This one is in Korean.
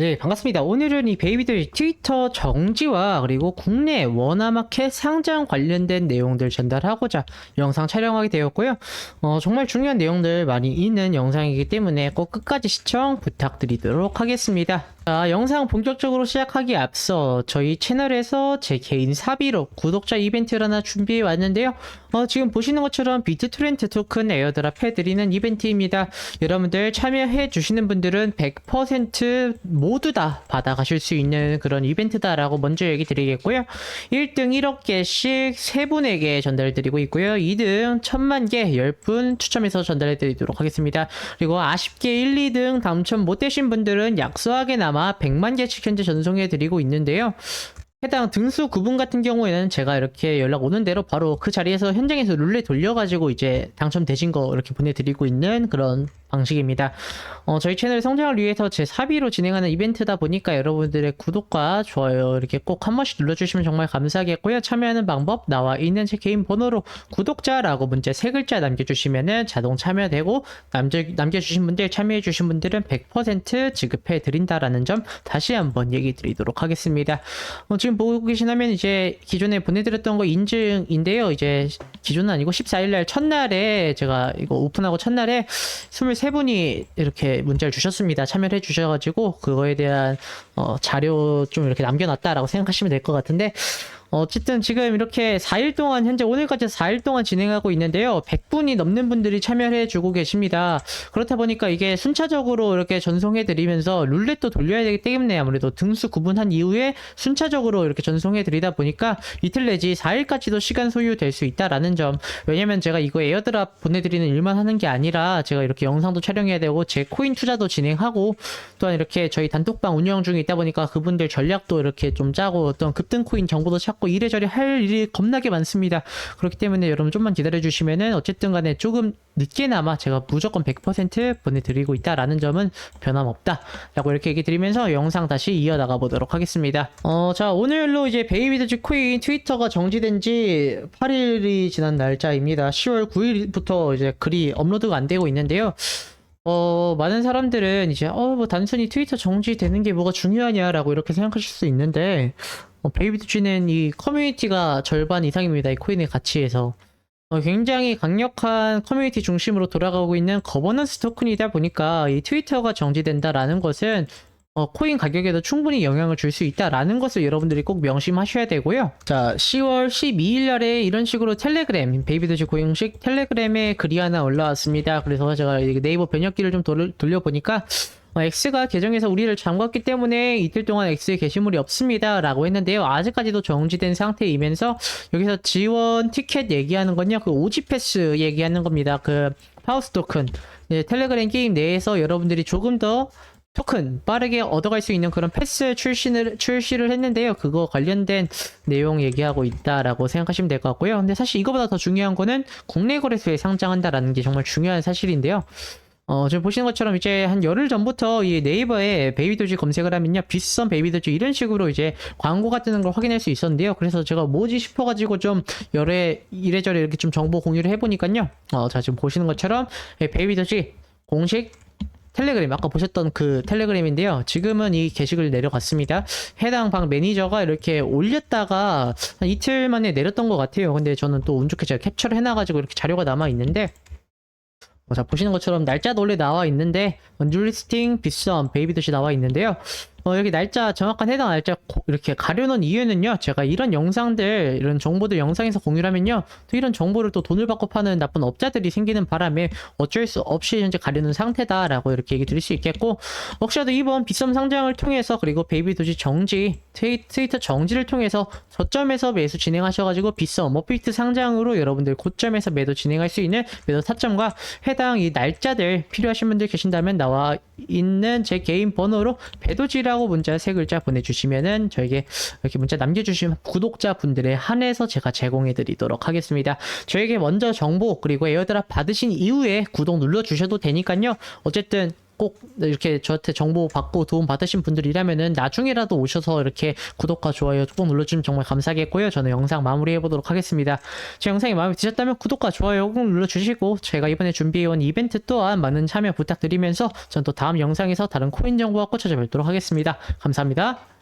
네, 반갑습니다. 오늘은 이 베이비들 트위터 정지와 그리고 국내 원화마켓 상장 관련된 내용들 전달하고자 영상 촬영하게 되었고요. 어, 정말 중요한 내용들 많이 있는 영상이기 때문에 꼭 끝까지 시청 부탁드리도록 하겠습니다. 자, 영상 본격적으로 시작하기 앞서 저희 채널에서 제 개인 사비로 구독자 이벤트를 하나 준비해 왔는데요. 어, 지금 보시는 것처럼 비트 트렌트 토큰 에어드랍 해드리는 이벤트입니다. 여러분들 참여해 주시는 분들은 100% 모두 다 받아가실 수 있는 그런 이벤트다라고 먼저 얘기 드리겠고요. 1등 1억 개씩 3분에게 전달드리고 있고요. 2등 1000만 개 10분 추첨해서 전달해 드리도록 하겠습니다. 그리고 아쉽게 1, 2등 당첨 못 되신 분들은 약소하게 나마 100만 개씩 현재 전송해 드리고 있는데요. 해당 등수 구분 같은 경우에는 제가 이렇게 연락 오는 대로 바로 그 자리에서 현장에서 룰렛 돌려가지고 이제 당첨되신 거 이렇게 보내드리고 있는 그런 방식입니다. 어, 저희 채널 성장을 위해서 제 사비로 진행하는 이벤트다 보니까 여러분들의 구독과 좋아요 이렇게 꼭 한 번씩 눌러주시면 정말 감사하겠고요. 참여하는 방법 나와 있는 제 개인 번호로 구독자라고 문자 세 글자 남겨주시면은 자동 참여되고 남겨, 남겨주신 분들 참여해주신 분들은 100% 지급해 드린다라는 점 다시 한번 얘기 드리도록 하겠습니다. 어, 보고 계시다면 이제 기존에 보내드렸던 거 인증인데요. 이제 기존은 아니고 14일날 첫날에 제가 이거 오픈하고 첫날에 23분이 이렇게 문자를 주셨습니다. 참여를 해주셔가지고 그거에 대한 어, 자료 좀 이렇게 남겨놨다라고 생각하시면 될 것 같은데 어쨌든 지금 이렇게 4일 동안 현재 오늘까지 4일 동안 진행하고 있는데요. 100분이 넘는 분들이 참여해 주고 계십니다. 그렇다 보니까 이게 순차적으로 이렇게 전송해 드리면서 룰렛도 돌려야 되기 때문에 아무래도 등수 구분한 이후에 순차적으로 이렇게 전송해 드리다 보니까 이틀 내지 4일까지도 시간 소요될 수 있다라는 점. 왜냐면 제가 이거 에어드랍 보내드리는 일만 하는 게 아니라 제가 이렇게 영상도 촬영해야 되고 제 코인 투자도 진행하고 또한 이렇게 저희 단톡방 운영 중에 있다 보니까 그분들 전략도 이렇게 좀 짜고 어떤 급등 코인 정보도 찾고 이래저래 할 일이 겁나게 많습니다. 그렇기 때문에 여러분 좀만 기다려 주시면은 어쨌든 간에 조금 늦게나마 제가 무조건 100% 보내드리고 있다라는 점은 변함없다. 라고 이렇게 얘기 드리면서 영상 다시 이어나가 보도록 하겠습니다. 어, 자, 오늘로 이제 베이비드지 코인 트위터가 정지된 지 8일이 지난 날짜입니다. 10월 9일부터 이제 글이 업로드가 안 되고 있는데요. 어, 많은 사람들은 이제, 어, 뭐, 단순히 트위터 정지되는 게 뭐가 중요하냐라고 이렇게 생각하실 수 있는데, 어, 베이비드쥐는 이 커뮤니티가 절반 이상입니다. 이 코인의 가치에서. 어, 굉장히 강력한 커뮤니티 중심으로 돌아가고 있는 거버넌스 토큰이다 보니까 이 트위터가 정지된다라는 것은 어, 코인 가격에도 충분히 영향을 줄 수 있다라는 것을 여러분들이 꼭 명심하셔야 되고요. 자, 10월 12일 날에 이런 식으로 텔레그램, 베이비드지 공식 텔레그램에 글이 하나 올라왔습니다. 그래서 제가 네이버 번역기를 좀 돌, 돌려보니까 어, X가 계정에서 우리를 잠갔기 때문에 이틀 동안 X의 게시물이 없습니다. 라고 했는데요. 아직까지도 정지된 상태이면서 여기서 지원 티켓 얘기하는 건요. 그 오지 패스 얘기하는 겁니다. 그 파우스 토큰. 네, 텔레그램 게임 내에서 여러분들이 조금 더 토큰 빠르게 얻어갈 수 있는 그런 패스 출시를 출시를 했는데요. 그거 관련된 내용 얘기하고 있다라고 생각하시면 될 것 같고요. 근데 사실 이거보다 더 중요한 거는 국내 거래소에 상장한다라는 게 정말 중요한 사실인데요. 어, 지금 보시는 것처럼 이제 한 열흘 전부터 이 네이버에 베이비도지 검색을 하면요. 비싼 베이비도지 이런 식으로 이제 광고가 뜨는 걸 확인할 수 있었는데요. 그래서 제가 뭐지 싶어가지고 좀 여러 이래저래 이렇게 좀 정보 공유를 해보니까요. 어, 자, 지금 보시는 것처럼 베이비도지 공식 텔레그램 아까 보셨던 그 텔레그램인데요. 지금은 이 게시글 내려갔습니다. 해당 방 매니저가 이렇게 올렸다가 한 이틀 만에 내렸던 것 같아요. 근데 저는 또 운 좋게 제가 캡처를 해놔가지고 이렇게 자료가 남아 있는데 어, 자 보시는 것처럼 날짜도 원래 나와 있는데 언줄리스팅 비썸 베이비듯이 나와 있는데요. 어, 여기 날짜 정확한 해당 날짜 고, 이렇게 가려놓은 이유는요. 제가 이런 영상들 이런 정보들 영상에서 공유를 하면요. 또 이런 정보를 또 돈을 받고 파는 나쁜 업자들이 생기는 바람에 어쩔 수 없이 현재 가려놓은 상태다라고 이렇게 얘기 드릴 수 있겠고 혹시라도 이번 비썸 상장을 통해서 그리고 베이비 도지 정지 트위, 트위터 정지를 통해서 저점에서 매수 진행하셔가지고 비썸 머피트 상장으로 여러분들 고점에서 매도 진행할 수 있는 매도 타점과 해당 이 날짜들 필요하신 분들 계신다면 나와 있는 제 개인 번호로 배도지라고 문자 세 글자 보내주시면은 저에게 이렇게 문자 남겨주시면 구독자분들에 한해서 제가 제공해드리도록 하겠습니다. 저에게 먼저 정보 그리고 에어드랍 받으신 이후에 구독 눌러주셔도 되니까요. 어쨌든 꼭 이렇게 저한테 정보 받고 도움 받으신 분들이라면은 나중에라도 오셔서 이렇게 구독과 좋아요 꼭 눌러주시면 정말 감사하겠고요. 저는 영상 마무리해 보도록 하겠습니다. 제 영상이 마음에 드셨다면 구독과 좋아요 꼭 눌러주시고 제가 이번에 준비해온 이벤트 또한 많은 참여 부탁드리면서 전 또 다음 영상에서 다른 코인 정보와 꼭 찾아뵙도록 하겠습니다. 감사합니다.